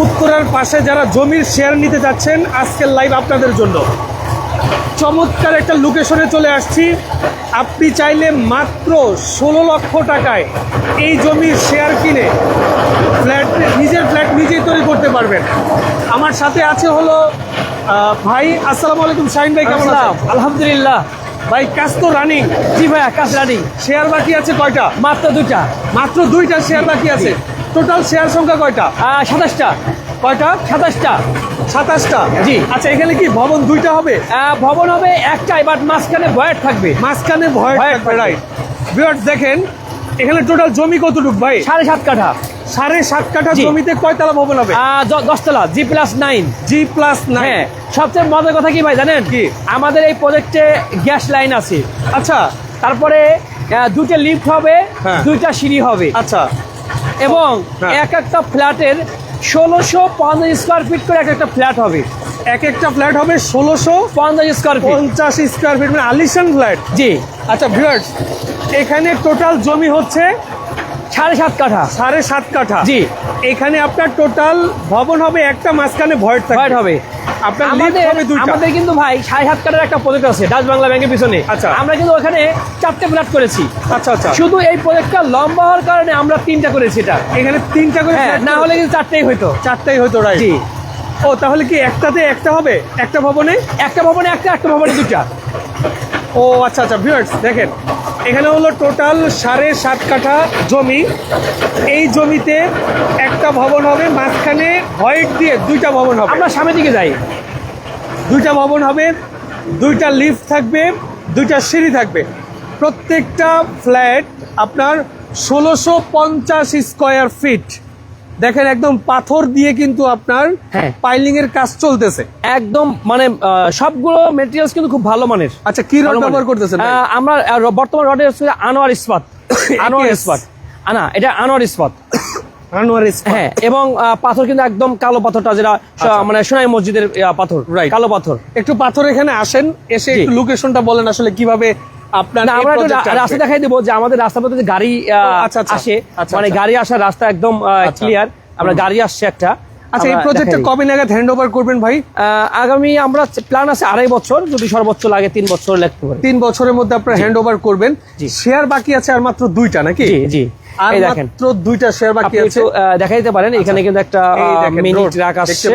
উত্তরার পাশে যারা জমির শেয়ার নিতে যাচ্ছেন আজকের লাইভ আপনাদের জন্য। চমৎকার একটা লোকেশনে চলে আসছি। আপনি চাইলে মাত্র ষোলো লক্ষ টাকায় এই জমির শেয়ার কিনে ফ্ল্যাট নিজের ফ্ল্যাট নিজেই তৈরি করতে পারবেন। আমার সাথে আছে হলো ভাই আসসালামু আলাইকুম শাহিন ভাই কেমন আলহামদুলিল্লাহ। ভাই কাজ তো রানিং জি ভাই আকাশ রানিং শেয়ার বাকি আছে কয়টা? মাত্র দুইটা। মাত্র দুইটা শেয়ার বাকি আছে। টোটাল শেয়ার সংখ্যা কয়টা? সাতাশটা। কয়টা? সাতাশটা। সাতাশটা? জি। আচ্ছা এখানে কি ভবন দুইটা হবে? ভবন হবে একটাই বাট মাঝখানে বয়ার থাকবে। মাঝখানে ভয় থাকবে রাইট ভিউয়ার্স দেখেন এখানে টোটাল জমি কতটুক ভাই? সাড়ে সাত কাঠা। সাড়ে সাত কাঠা। জমিতে কয়তলা ভবন হবে? দশতলা G plus nine G plus nine সবচেয়ে মজার কথা কি ভাই জানেন? কি? আমাদের এই প্রজেক্টে গ্যাস লাইন আছে। আচ্ছা। তারপরে দুটো লিফট হবে হ্যাঁ। দুইটা সিঁড়ি হবে। আচ্ছা। এবং হ্যাঁ। এক একটা ফ্ল্যাটের ষোলোশো পঞ্চাশ স্কোয়ার ফিট করে এক একটা ফ্ল্যাট হবে। এক একটা ফ্ল্যাট হবে ষোলোশো পঞ্চাশ স্কোয়ার ফিট। পঞ্চাশ স্কোয়ার ফিট মানে আলিশান ফ্ল্যাট। জি। আচ্ছা ভিউয়ার্স এখানে টোটাল জমি হচ্ছে সাড়ে সাত কাঠা। সাড়ে সাত কাঠা। জি। এখানে আপনার টোটাল ভবন হবে একটা মাঝখানে ভয়েড থাকবে। হবে। আপনার আমাদের কিন্তু ভাই সাড়ে সাত কাটার একটা প্রজেক্ট আছে ডাচ বাংলা ব্যাংকের পিছনে। আচ্ছা। আমরা কিন্তু ওখানে চারটে ফ্ল্যাট করেছি। আচ্ছা আচ্ছা। শুধু এই প্রজেক্টটা লম্বা হওয়ার কারণে আমরা তিনটা করেছি এটা। এখানে তিনটা করে হ্যাঁ না হলে কিন্তু চারটেই হইতো। চারটাই হতো রাইট জি। ও তাহলে কি একটাতে একটা হবে? একটা ভবনে? একটা ভবনে একটা একটা ভবনে দুটা ও আচ্ছা আচ্ছা ভিউয়ার্স দেখেন। এখানে হলো টোটাল সাড়ে সাত কাঠা জমি। এই জমিতে একটা ভবন হবে মাঝখানে হোয়াইট দিয়ে দুইটা ভবন হবে। আমরা সামনের দিকে যাই। দুইটা ভবন হবে দুইটা লিফট থাকবে দুইটা সিঁড়ি থাকবে। প্রত্যেকটা ফ্ল্যাট আপনার ষোলোশো পঞ্চাশ স্কোয়ার ফিট। দেখেন একদম পাথর দিয়ে কিন্তু আপনার হ্যাঁ। পাইলিং এর কাজ চলতেছে। একদম মানে সবগুলো মেটেরিয়ালস কিন্তু খুব ভালো মানের। আচ্ছা কি রড ব্যবহার করতেছেন আমরা বর্তমান রডের হচ্ছে আনোয়ার ইস্পাত। আনোয়ার ইস্পাত। আনা এটা আনোয়ার ইস্পাত। আনোয়ার ইস্পাত। হ্যাঁ এবং পাথর কিন্তু একদম কালো পাথরটা যেটা মানে সোনাই মসজিদের পাথর আচ্ছা। কালো পাথর। একটু পাথর এখানে আসেন এসে একটু লোকেশনটা বলেন আসলে কীভাবে আপনার আমরা। রাস্তা দেখাই দেবো যে আমাদের রাস্তা পথে যে গাড়ি আচ্ছা, আচ্ছা। আসে আচ্ছা, মানে। গাড়ি আসার রাস্তা একদম। ক্লিয়ার আমরা গাড়ি আসছে একটা। আচ্ছা এই প্রজেক্টটা কবে নাগাদ হ্যান্ড ওভার করবেন ভাই? আহ, আগামী আমরা প্ল্যান আছে আড়াই বছর যদি সর্বোচ্চ লাগে তিন বছর লাগতে পারে। তিন বছরের মধ্যে আপনার হ্যান্ড ওভার করবেন। শেয়ার বাকি আছে আর মাত্র দুইটা নাকি? জি। আর মাত্র দুইটা শেয়ার বাকি আছে। একটু দিতে পারেন এখানে কিন্তু একটা মিনি ট্রাক আসছে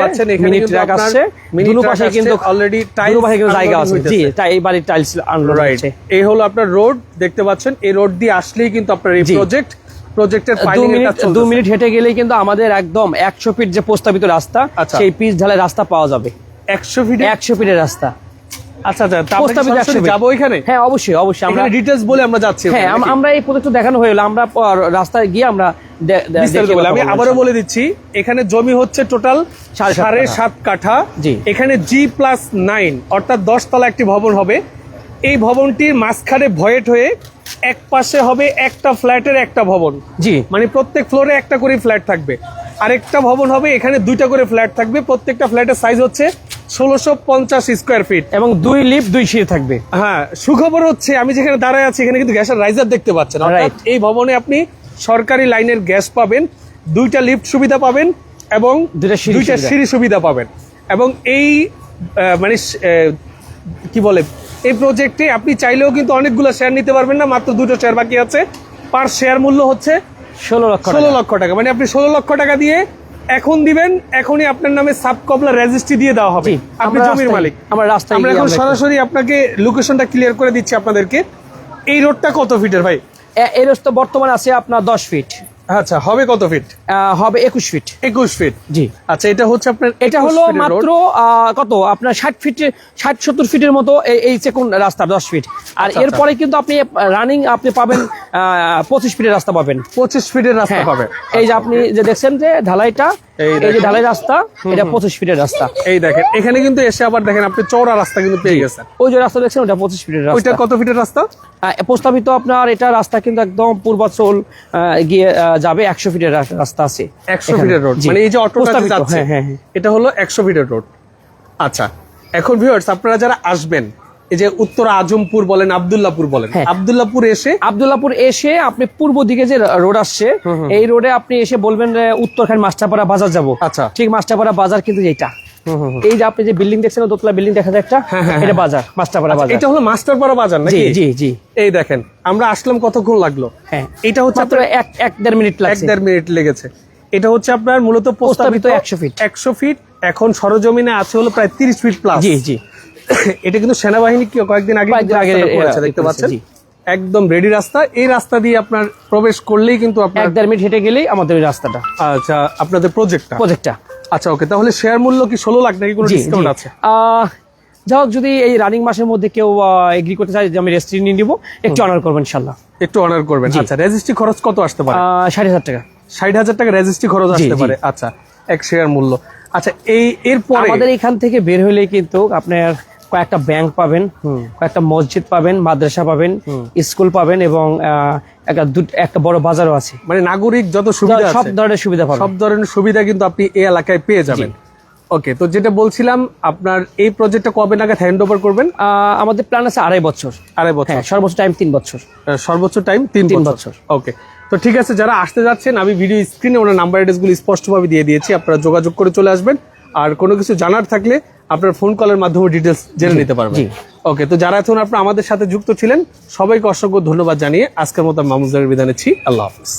মিনি ট্রাক আসছে mini পাশে কিন্তু already tiles পাশে কিন্তু জায়গা আছে। জি তাই এই বাড়ির টাইলস আনলোড হচ্ছে। এই হলো আপনার রোড দেখতে পাচ্ছেন এই রোড দিয়ে আসলেই কিন্তু আপনার এই প্রজেক্ট প্রজেক্টের দু মিনিট হেঁটে গেলেই কিন্তু আমাদের একদম একশো ফিট যে প্রস্তাবিত রাস্তা আচ্ছা। সেই পিচ ঢালাই রাস্তা পাওয়া যাবে। 100 ফিট একশো ফিটের রাস্তা। আচ্ছা আচ্ছা প্রস্তাবিত একশো যাব হ্যাঁ অবশ্যই অবশ্যই আমরা আমরা বলে আমরা যাচ্ছি হ্যাঁ? আমরা এই প্রজেক্ট দেখানো হয়ে গেলো আমরা রাস্তায় গিয়ে আমরা আমি আবারও বলে দিচ্ছি এখানে জমি হচ্ছে টোটাল সাড়ে সাত কাঠা। জি। এখানে জি প্লাস নাইন অর্থাৎ দশ তলা একটি ভবন হবে। এই ভবনটির মাঝখানে ভয়েট হয়ে এক পাশে হবে একটা ফ্ল্যাটের একটা ভবন। জি। মানে প্রত্যেক ফ্লোরে একটা করে ফ্ল্যাট থাকবে। আরেকটা ভবন হবে এখানে দুইটা করে ফ্ল্যাট থাকবে। প্রত্যেকটা ফ্ল্যাটের সাইজ হচ্ছে ষোলোশো পঞ্চাশ স্কোয়ার ফিট এবং দুই লিফট দুই সিঁড়ি থাকবে। হ্যাঁ সুখবর হচ্ছে আমি যেখানে দাঁড়ায় আছি এখানে কিন্তু গ্যাসের রাইজার দেখতে পাচ্ছেন। এই ভবনে আপনি সরকারি লাইনের গ্যাস পাবেন দুইটা লিফট সুবিধা পাবেন এবং দুইটা। সিঁড়ি সুবিধা। পাবেন। এবং এই মানে কি বলে এই প্রজেক্টে আপনি চাইলেও কিন্তু অনেকগুলো শেয়ার নিতে পারবেন না মাত্র দুটো শেয়ার বাকি আছে। পার শেয়ার মূল্য হচ্ছে ষোলো লক্ষ ষোলো লক্ষ টাকা। মানে আপনি ষোলো লক্ষ টাকা দিয়ে এখন দিবেন এখনই আপনার নামে সাব কবলা রেজিস্ট্রি দিয়ে দেওয়া হবে। আপনি জমির মালিক। আমরা রাস্তায় আমরা এখন সরাসরি আপনাকে লোকেশনটা ক্লিয়ার করে দিচ্ছি আপনাদেরকে। এই রোডটা কত ফিটের ভাই? এই রাস্তা বর্তমানে আছে আপনার দশ ফিট আচ্ছা হবে কত ফিট হবে একুশ ফিট একুশ ফিট জি। আচ্ছা এটা হচ্ছে আপনার এটা 21 হলো মাত্র কত? আপনার ষাট ফিট ষাট সত্তর ফিটের মতো এই- চেকুন রাস্তা দশ ফিট আর আচ্ছা, এরপরে কিন্তু আপনি রানিং আপনি পাবেন পঁচিশ ফিটের রাস্তা পাবেন। পঁচিশ ফিটের রাস্তা হ্যাঁ। পাবে এই যে আপনি যে দেখছেন যে ঢালাইটা এই যে ঢালাই রাস্তা এটা পঁচিশ ফিটের রাস্তা। এই দেখেন এখানে কিন্তু এসে আবার দেখেন আপনি চৌড়া রাস্তা কিন্তু পেয়ে গেছেন। ওই যে রাস্তা দেখছেন ওটা পঁচিশ ফিটের ওইটা রাস্তা। কত ফিটের রাস্তা? প্রস্তাবিত আপনার এটা রাস্তা কিন্তু একদম পূর্বাচল গিয়ে যাবে একশো ফিটের রাস্তা আছে। একশো ফিটের রোড মানে এই যে অটো যাচ্ছে হ্যাঁ হ্যাঁ হ্যাঁ। এটা হলো একশো ফিটের রোড আচ্ছা এখন ভিউয়ার্স আপনারা যারা আসবেন এই যে উত্তর আজমপুর বলেন আবদুল্লাপুর বলেন হ্যাঁ। আবদুল্লাপুর এসে? আবদুল্লাপুর এসে আপনি পূর্ব দিকে যে রোড আসছে এই রোডে আপনি এসে বলবেন উত্তরখান মাস্টারপাড়া বাজার যাব। আচ্ছা। ঠিক মাস্টারপাড়া বাজার কিন্তু এইটা। এই যে আপনি যে বিল্ডিং দেখছেন দোতলা বিল্ডিং দেখা যায় একটা? এটা বাজার মাস্টারপাড়া বাজার। এটা হলো মাস্টারপাড়া বাজার আচ্ছা, নাকি? জি জি এই দেখেন আমরা আসলাম কতক্ষণ লাগল? হ্যাঁ। এটা হচ্ছে মাত্র এক এক দেড় মিনিট এক দেড় মিনিট লেগেছে। এটা হচ্ছে আপনার মূলত প্রস্তাবিত 100 ফিট। একশো ফিট। এখন সরজমিনে আছে হলো প্রায় তিরিশ ফিট প্লাস জি জি। এটা কিন্তু সেনাবাহিনী কি কয়েকদিন আগে আগে দেখতে পাচ্ছেন। একদম রেডি রাস্তা। এই রাস্তা দিয়ে আপনার প্রবেশ করলেই কিন্তু আপনার এক দেড় মিনিট হেঁটে গেলেই আমাদের ওই রাস্তাটা। আচ্ছা আপনাদের প্রজেক্টটা প্রজেক্টটা আচ্ছা ওকে তাহলে শেয়ার মূল্য কি ষোলো লাখ নাকি কোনো ডিসকাউন্ট আছে? আহ, যা হোক যদি এই রানিং মাসের মধ্যে কেউ এগ্রি করতে চায় যে আমি রেজিস্ট্রি নিয়ে নিবো একটু অনার করবেন ইনশাল্লাহ একটু অনার করবেন। আচ্ছা রেজিস্ট্রি খরচ কত আসতে পারে? ষাট হাজার টাকা। ষাট হাজার টাকা রেজিস্ট্রি খরচ আসতে পারে। আচ্ছা এক শেয়ার মূল্য। আচ্ছা এই এরপরে আমাদের এখান থেকে বের হলে কিন্তু আপনার কয়েকটা ব্যাংক পাবেন কয়েকটা মসজিদ পাবেন মাদ্রাসা পাবেন স্কুল পাবেন এবং একটা দুট- একটা বড় বাজারও আছে। মানে নাগরিক যত সুবিধা সব ধরনের সুবিধা পাবেন। সব ধরনের সুবিধা কিন্তু আপনি এই এলাকায় পেয়ে যাবেন। ওকে তো যেটা বলছিলাম আপনার এই প্রজেক্টটা কবে নাগাদ হ্যান্ড ওভার করবেন? আহ, আমাদের প্ল্যান আছে আড়াই বছর। আড়াই বছর। হ্যাঁ সর্বোচ্চ টাইম তিন বছর। সর্বোচ্চ টাইম তিন তিন বছর। ওকে তো ঠিক আছে যারা আসতে যাচ্ছেন আমি ভিডিও স্ক্রিনে ওনার নাম্বার অ্যাড্রেসগুলো স্পষ্টভাবে দিয়ে দিয়েছি আপনারা যোগাযোগ করে চলে আসবেন। আর কোনো কিছু জানার থাকলে আপনার ফোন কলের মাধ্যমে ডিটেলস জেনে নিতে পারবেন। ওকে তো যারা এখন আপনার আমাদের সাথে যুক্ত ছিলেন সবাইকে অসংখ্য ধন্যবাদ জানিয়ে আজকের মতো মামুজারের বিদায় নিচ্ছি। আল্লাহ হাফিজ।